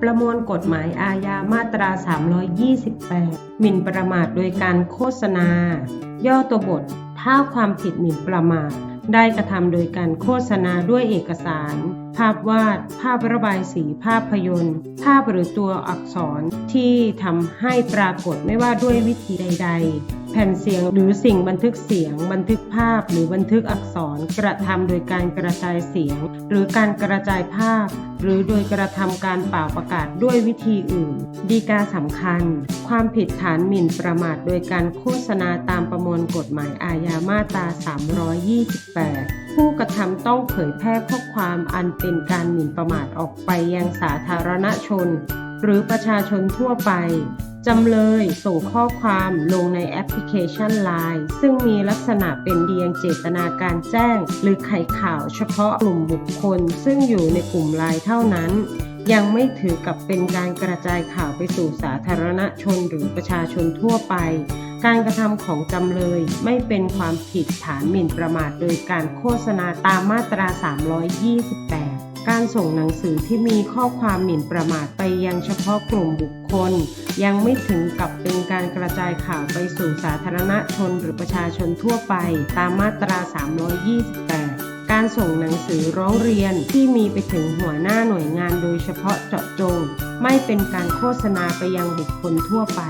ประมวลกฎหมายอาญามาตรา 328 หมิ่นประมาทโดยการโฆษณา ย่อตัวบท ถ้าความผิดหมิ่นประมาท ได้กระทำโดยการโฆษณาด้วยเอกสาร ภาพวาด ภาพระบายสี ภาพยนตร์ ภาพหรือตัวอักษรที่ทำให้ปรากฏไม่ว่าด้วยวิธีใด ๆ แผ่นเสียงหรือสิ่งบันทึกเสียง บันทึกภาพหรือบันทึกอักษรกระทำโดยการกระจายเสียง หรือการกระจายภาพ หรือโดยกระทำการเป่าประกาศด้วยวิธีอื่น ดีกาสำคัญ ความผิดฐานหมิ่นประมาทโดยการโฆษณาตามประมวลกฎหมายอาญามาตรา 328ผู้กระทำต้องเผยแพร่ข้อความอันเป็นการหมิ่นประมาทออกไปยังสาธารณชน หรือประชาชนทั่วไป จำเลยส่งข้อความลงในแอปพลิเคชัน Line ซึ่งมีลักษณะเป็นเพียงเจตนาการแจ้ง หรือไขข่าวเฉพาะกลุ่มบุคคล ซึ่งอยู่ในกลุ่มไลน์เท่านั้น ยังไม่ถือกับเป็นการกระจายข่าวไปสู่สาธารณชนหรือประชาชนทั่วไป การกระทำของจำเลยไม่เป็นความผิดฐานหมิ่นประมาทโดยการโฆษณาตามมาตรา 328 การส่งหนังสือที่มีข้อความหมิ่นประมาทไปยังเฉพาะกลุ่มบุคคล ยังไม่ถึงกับเป็นการกระจายข่าวไปสู่สาธารณชนหรือประชาชนทั่วไป ตามมาตรา 328การส่งหนังสือร้องเรียนที่มีไปถึงหัวหน้าหน่วยงานโดยเฉพาะเจาะจง ไม่เป็นการโฆษณาไปยังบุคคลทั่วไป